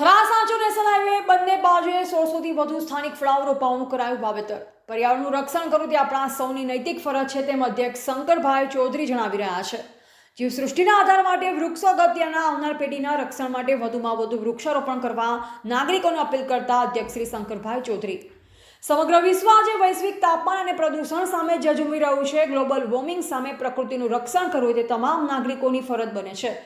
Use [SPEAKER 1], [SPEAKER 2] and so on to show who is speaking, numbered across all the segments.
[SPEAKER 1] Thara સાંચો national highway બંને બાજુએ સોળસોથી વધુ સ્થાનિક ફળાઓ રોપાઓનું કરાયું વાવેતર. પર્યાવરણનું રક્ષણ કરવું તે આપણા સૌની નૈતિક ફરજ છે તેમ અધ્યક્ષ શંકરભાઈ ચૌધરી જણાવી રહ્યા છે. જીવસૃષ્ટિના આધાર માટે વૃક્ષો અગત્યના આવનાર પેઢીના રક્ષણ માટે વધુમાં વધુ વૃક્ષારોપણ કરવા નાગરિકોને અપીલ કરતા અધ્યક્ષ શ્રી શંકરભાઈ ચૌધરી. સમગ્ર વિશ્વ આજે વૈશ્વિક તાપમાન અને પ્રદૂષણ સામે જજુમી રહ્યું છે. ગ્લોબલ વોર્મિંગ સામે પ્રકૃતિનું રક્ષણ કરવું તે તમામ નાગરિકોની ફરજ બને છે.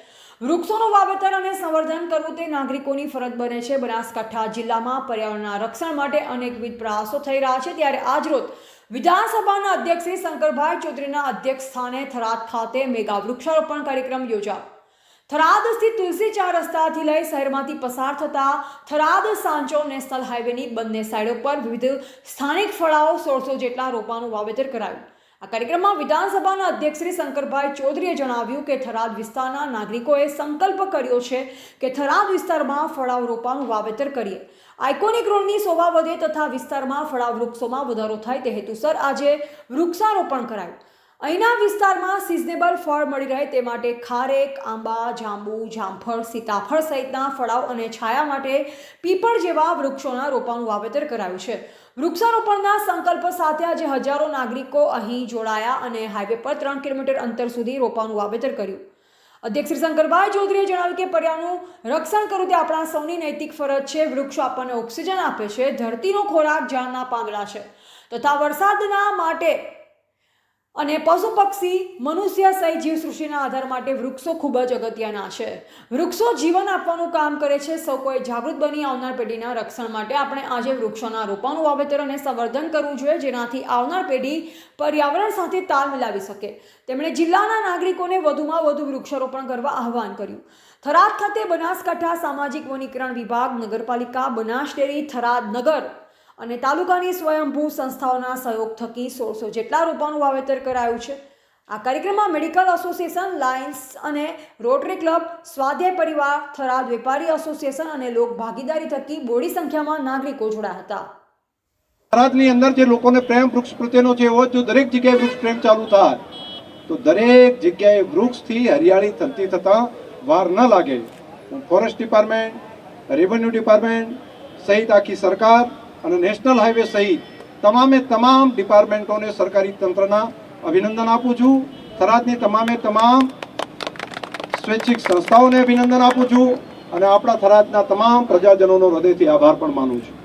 [SPEAKER 1] વૃક્ષોનું વાવેતર અને સંવર્ધન કરવું તે નાગરિકોની ફરજ બને છે. બનાસકાંઠા જિલ્લામાં પર્યાવરણના રક્ષણ માટે અનેકવિધ પ્રયાસો થઈ રહ્યા છે. ત્યારે આજરોજ વિધાનસભાના અધ્યક્ષ શ્રી શંકરભાઈ ચૌધરીના અધ્યક્ષ સ્થાને થરાદ ખાતે મેગા વૃક્ષારોપણ કાર્યક્રમ યોજાયો. થરાદ સ્થિત તુલસી ચાર રસ્તાથી લઈ શહેરમાંથી પસાર થતા થરાદ સાંચો નેશનલ હાઈવેની બંને સાઈડો પર વિવિધ સ્થાનિક ફળાઓ સોળસો જેટલા રોપાનું વાવેતર કરાયું. આ કાર્યક્રમમાં વિધાનસભાના અધ્યક્ષ શ્રી શંકરભાઈ ચૌધરીએ જણાવ્યું કે થરાદ વિસ્તારના નાગરિકોએ સંકલ્પ કર્યો છે કે થરાદ વિસ્તારમાં ફળાવ રોપાનું વાવેતર કરીએ. આઇકોનિક રોડની શોભા વધે તથા વિસ્તારમાં ફળાવ વૃક્ષોમાં વધારો થાય તે હેતુસર આજે વૃક્ષારોપણ કરાયું. અહીંના વિસ્તારમાં સિઝનેબલ ફળ મળી રહે તે માટે ખારેક, આંબા, જાંબુ, જામફળ, સીતાફળ સહિતના ફળાવ અને છાયા માટે પીપળ જેવા વૃક્ષોના રોપાનું વાવેતર કરાયું છે. વૃક્ષારોપણના સંકલ્પ સાથે આજે હજારો નાગરિકો અહીં જોડાયા અને હાઈવે પર ત્રણ કિલોમીટર અંતર સુધી રોપાનું વાવેતર કર્યું. અધ્યક્ષ શ્રી શંકરભાઈ ચૌધરીએ જણાવ્યું કે પર્યાવરણનું રક્ષણ કરવું તે આપણા સૌની નૈતિક ફરજ છે. વૃક્ષો આપણને ઓક્સિજન આપે છે. ધરતીનો ખોરાક ઝાડના પાંદડા છે. તથા વરસાદના માટે અને પશુ પક્ષી મનુષ્ય સહિત જીવસૃષ્ટિના આધાર માટે વૃક્ષો ખૂબ જ અગત્યના છે. વૃક્ષો જીવન આપવાનું કામ કરે છે. સૌ કોઈ જાગૃત બની આવનાર પેઢીના રક્ષણ માટે આપણે આજે વૃક્ષોના રોપાનું વાવેતર અને સંવર્ધન કરવું જોઈએ, જેનાથી આવનાર પેઢી પર્યાવરણ સાથે તાલ મિલાવી શકે. તેમણે જિલ્લાના નાગરિકોને વધુમાં વધુ વૃક્ષારોપણ કરવા આહવાન કર્યું. થરાદ ખાતે બનાસકાંઠા સામાજિક વનીકરણ વિભાગ, નગરપાલિકા, બનાસ ડેરી, થરાદ નગર અને તાલુકાની સ્વયંભૂ સંસ્થાઓના સહયોગ થકી સોળસો જેટલા રોપાનું વાવેતર કરાયું છે. આ કાર્યક્રમમાં મેડિકલ એસોસિએશન, લાયન્સ અને રોટરી ક્લબ, સ્વાધ્યાય પરિવાર, થરાદ વેપારી એસોસિએશન અને લોક ભાગીદારી થકી બોડી સંખ્યામાં નાગરિકો જોડાયા હતા.
[SPEAKER 2] ભારતની અંદર જે લોકોને પ્રેમ વૃક્ષ પ્રત્યેનો જે હોય જો દરેક જગ્યાએ વૃક્ષ પ્રેમ ચાલુ થાય, તો દરેક જગ્યાએ વૃક્ષથી હરિયાળી થતી થતા વાર ન લાગે. ફોરેસ્ટ ડિપાર્ટમેન્ટ, રેવન્યુ ડિપાર્ટમેન્ટ સહિત આખી સરકાર અને નેશનલ હાઈવે સહિત તમામે તમામ ડિપાર્ટમેન્ટોને સરકારી તંત્રના અભિનંદન આપું છું. થરાદની તમામે તમામ સ્વૈચ્છિક સંસ્થાઓને અભિનંદન આપું છું અને આપણા થરાદના તમામ પ્રજાજનોનો હૃદયથી આભાર પણ માનું છું.